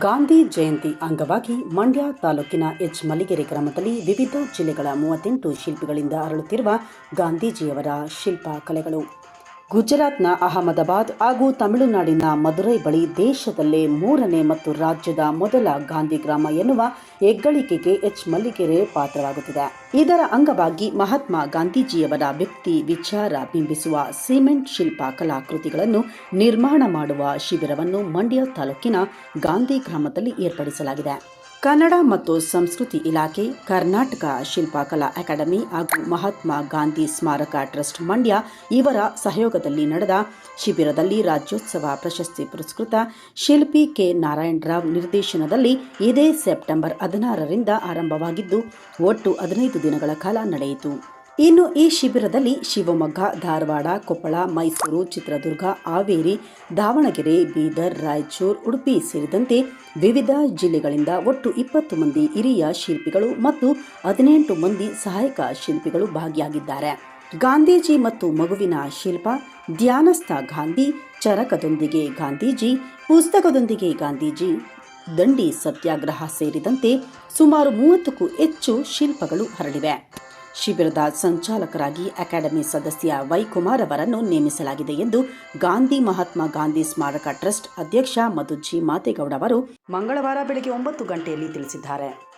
ಗಾಂಧಿ ಜಯಂತಿ ಅಂಗವಾಗಿ ಮಂಡ್ಯ ತಾಲೂಕಿನ ಎಚ್ ಮಲ್ಲಿಗೆರೆ ಗ್ರಾಮದಲ್ಲಿ ವಿವಿಧ ಜಿಲ್ಲೆಗಳ ಮೂವತ್ತೆಂಟು ಶಿಲ್ಪಿಗಳಿಂದ ಅರಳುತ್ತಿರುವ ಗಾಂಧೀಜಿಯವರ ಶಿಲ್ಪ ಕಲೆಗಳು ಗುಜರಾತ್ನ ಅಹಮದಾಬಾದ್ ಹಾಗೂ ತಮಿಳುನಾಡಿನ ಮದುರೈ ಬಳಿ ದೇಶದಲ್ಲೇ ಮೂರನೇ ಮತ್ತು ರಾಜ್ಯದ ಮೊದಲ ಗಾಂಧಿ ಗ್ರಾಮ ಎನ್ನುವ ಹೆಗ್ಗಳಿಕೆಗೆ ಎಚ್. ಮಲ್ಲಿಗೆರೆ ಪಾತ್ರವಾಗುತ್ತಿದೆ. ಇದರ ಅಂಗವಾಗಿ ಮಹಾತ್ಮ ಗಾಂಧೀಜಿಯವರ ವ್ಯಕ್ತಿ ವಿಚಾರ ಬಿಂಬಿಸುವ ಸಿಮೆಂಟ್ ಶಿಲ್ಪ ಕಲಾಕೃತಿಗಳನ್ನು ನಿರ್ಮಾಣ ಮಾಡುವ ಶಿಬಿರವನ್ನು ಮಂಡ್ಯ ತಾಲೂಕಿನ ಗಾಂಧಿ ಗ್ರಾಮದಲ್ಲಿ ಏರ್ಪಡಿಸಲಾಗಿದೆ. ಕನ್ನಡ ಮತ್ತು ಸಂಸ್ಕೃತಿ ಇಲಾಖೆ, ಕರ್ನಾಟಕ ಶಿಲ್ಪಕಲಾ ಅಕಾಡೆಮಿ ಹಾಗೂ ಮಹಾತ್ಮ ಗಾಂಧಿ ಸ್ಮಾರಕ ಟ್ರಸ್ಟ್ ಮಂಡ್ಯ ಇವರ ಸಹಯೋಗದಲ್ಲಿ ನಡೆದ ಶಿಬಿರದಲ್ಲಿ ರಾಜ್ಯೋತ್ಸವ ಪ್ರಶಸ್ತಿ ಪುರಸ್ಕೃತ ಶಿಲ್ಪಿ ಕೆ. ನಾರಾಯಣರಾವ್ ನಿರ್ದೇಶನದಲ್ಲಿ ಇದೇ ಸೆಪ್ಟೆಂಬರ್ ಹದಿನಾರರಿಂದ ಆರಂಭವಾಗಿದ್ದು, ಒಟ್ಟು ಹದಿನೈದು ದಿನಗಳ ಕಾಲ ನಡೆಯಿತು. ಇನ್ನು ಈ ಶಿಬಿರದಲ್ಲಿ ಶಿವಮೊಗ್ಗ, ಧಾರವಾಡ, ಕೊಪ್ಪಳ, ಮೈಸೂರು, ಚಿತ್ರದುರ್ಗ, ಹಾವೇರಿ, ದಾವಣಗೆರೆ, ಬೀದರ್, ರಾಯಚೂರು, ಉಡುಪಿ ಸೇರಿದಂತೆ ವಿವಿಧ ಜಿಲ್ಲೆಗಳಿಂದ ಒಟ್ಟು ಇಪ್ಪತ್ತು ಮಂದಿ ಹಿರಿಯ ಶಿಲ್ಪಿಗಳು ಮತ್ತು ಹದಿನೆಂಟು ಮಂದಿ ಸಹಾಯಕ ಶಿಲ್ಪಿಗಳು ಭಾಗಿಯಾಗಿದ್ದಾರೆ. ಗಾಂಧೀಜಿ ಮತ್ತು ಮಗುವಿನ ಶಿಲ್ಪ, ಧ್ಯಾನಸ್ಥ ಗಾಂಧಿ, ಚರಕದೊಂದಿಗೆ ಗಾಂಧೀಜಿ, ಪುಸ್ತಕದೊಂದಿಗೆ ಗಾಂಧೀಜಿ, ದಂಡಿ ಸತ್ಯಾಗ್ರಹ ಸೇರಿದಂತೆ ಸುಮಾರು ಮೂವತ್ತಕ್ಕೂ ಹೆಚ್ಚು ಶಿಲ್ಪಗಳು ಹರಡಿವೆ. ಶಿಬಿರದ ಸಂಚಾಲಕರಾಗಿ ಅಕಾಡೆಮಿ ಸದಸ್ಯ ವೈಕುಮಾರ್ ಅವರನ್ನು ನೇಮಿಸಲಾಗಿದೆ ಎಂದು ಗಾಂಧಿ ಮಹಾತ್ಮ ಗಾಂಧಿ ಸ್ಮಾರಕ ಟ್ರಸ್ಟ್ ಅಧ್ಯಕ್ಷ ಮಧುಜಿ ಮಾತೇಗೌಡ ಅವರು ಮಂಗಳವಾರ ಬೆಳಗ್ಗೆ ಒಂಬತ್ತು ಗಂಟೆಯಲ್ಲಿ ತಿಳಿಸಿದ್ದಾರೆ.